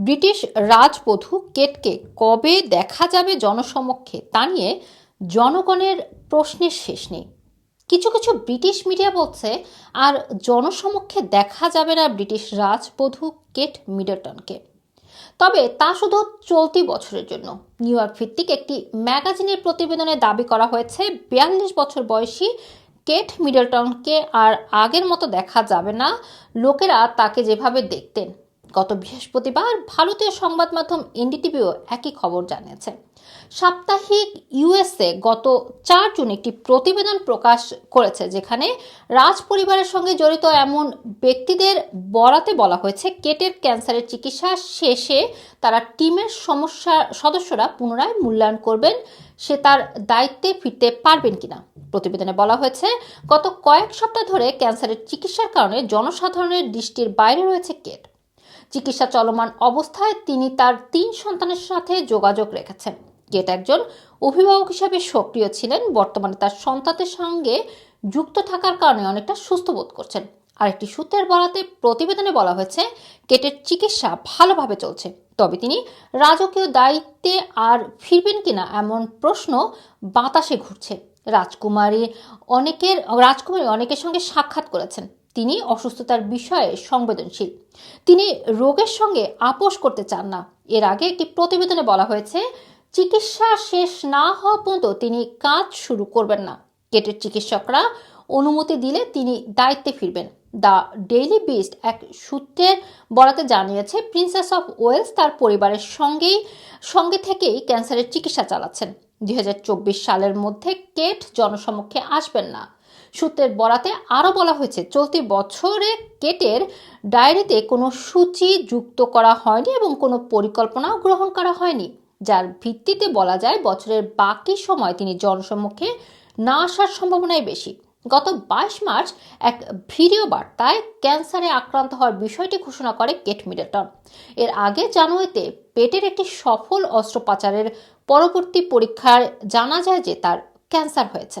British রাজবধূ কেটকে কবে দেখা যাবে জনসমক্ষে তা নিয়ে জনগণের প্রশ্নের শেষ নেই। কিছু কিছু ব্রিটিশ মিডিয়া বলছে, আর জনসমক্ষে দেখা যাবে না ব্রিটিশ রাজবধূ কেট মিডলটনকে। তবে তা শুধু চলতি বছরের জন্য। নিউ ইয়র্ক ভিত্তিক একটি ম্যাগাজিনের প্রতিবেদনে দাবি করা হয়েছে, বিয়াল্লিশ বছর বয়সী কেট মিডলটনকে আর আগের মতো দেখা যাবে না। লোকেরা তাকে যেভাবে দেখতেন গত বৃহস্পতিবার ভারতীয় সংবাদ মাধ্যম এনডিটিভিও একই খবর জানিয়েছে। সাপ্তাহিক ইউএসএ গত চার জুন একটি প্রতিবেদন প্রকাশ করেছে যেখানে রাজ পরিবারের সঙ্গে জড়িত এমন ব্যক্তিদের বরাতে বলা হয়েছে, কেটের ক্যান্সারের চিকিৎসা শেষে তারা টিমের সমস্যা সদস্যরা পুনরায় মূল্যায়ন করবেন, সে তার দায়িত্বে ফিরতে পারবেন কিনা। প্রতিবেদনে বলা হয়েছে, গত কয়েক সপ্তাহ ধরে ক্যান্সারের চিকিৎসার কারণে জনসাধারণের দৃষ্টির বাইরে রয়েছে কেট। চিকিৎসা চলমান অবস্থায় তিনি তার তিন সন্তানের সাথে যোগাযোগ রেখেছেন। গেট একজন অভিভাবক হিসেবে সক্রিয় ছিলেন, বর্তমানে তার সন্তানের সঙ্গে যুক্ত থাকার কারণে অনেকটা সুস্থ বোধ করছেন। আরেকটি সূত্রের বলাতে প্রতিবেদনে বলা হয়েছে কেটের চিকিৎসা ভালোভাবে চলছে। তবে তিনি রাজকীয় দায়িত্বে আর ফিরবেন কিনা এমন প্রশ্ন বাতাসে ঘুরছে। রাজকুমারী অনেকের রাজকুমারী অনেকের সঙ্গে সাক্ষাৎ করেছেন। তিনি অসুস্থতার বিষয়ে সংবেদনশীল। তিনি রোগের সঙ্গে আপোষ করতে চান না। এর আগে একটি প্রতিবেদনে বলা হয়েছে, চিকিৎসা শেষ না হওয়া পর্যন্ত তিনি কাজ শুরু করবেন না। কেটের চিকিৎসকরা অনুমতি দিলে তিনি দায়িত্বে ফিরবেন। দ্য ডেইলি বিস্ট এক সূত্রের বরাতে জানিয়েছে, প্রিন্সেস অফ ওয়েলস তার পরিবারের সঙ্গেই, সঙ্গে থেকেই ক্যান্সারের চিকিৎসা চালাচ্ছেন। দুই হাজার চব্বিশ সালের মধ্যে কেট জনসমক্ষে আসবেন না। সূত্রের বরাতে আরও বলা হয়েছে, চলতি বছরে কেটের ডায়েরিতে কোনো সূচি যুক্ত করা হয়নি এবং কোনো পরিকল্পনাও গ্রহণ করা হয়নি। যার ভিত্তিতে বলা যায়, বছরের বাকি সময় তিনি জনসম্মুখে না আসার সম্ভাবনাই বেশি। গত বাইশ মার্চ এক ভিডিও বার্তায় ক্যান্সারে আক্রান্ত হওয়ার বিষয়টি ঘোষণা করে কেট মিডলটন। এর আগে জানুয়ারিতে পেটের একটি সফল অস্ত্রোপচারের পরবর্তী পরীক্ষায় জানা যায় যে তার ক্যান্সার হয়েছে।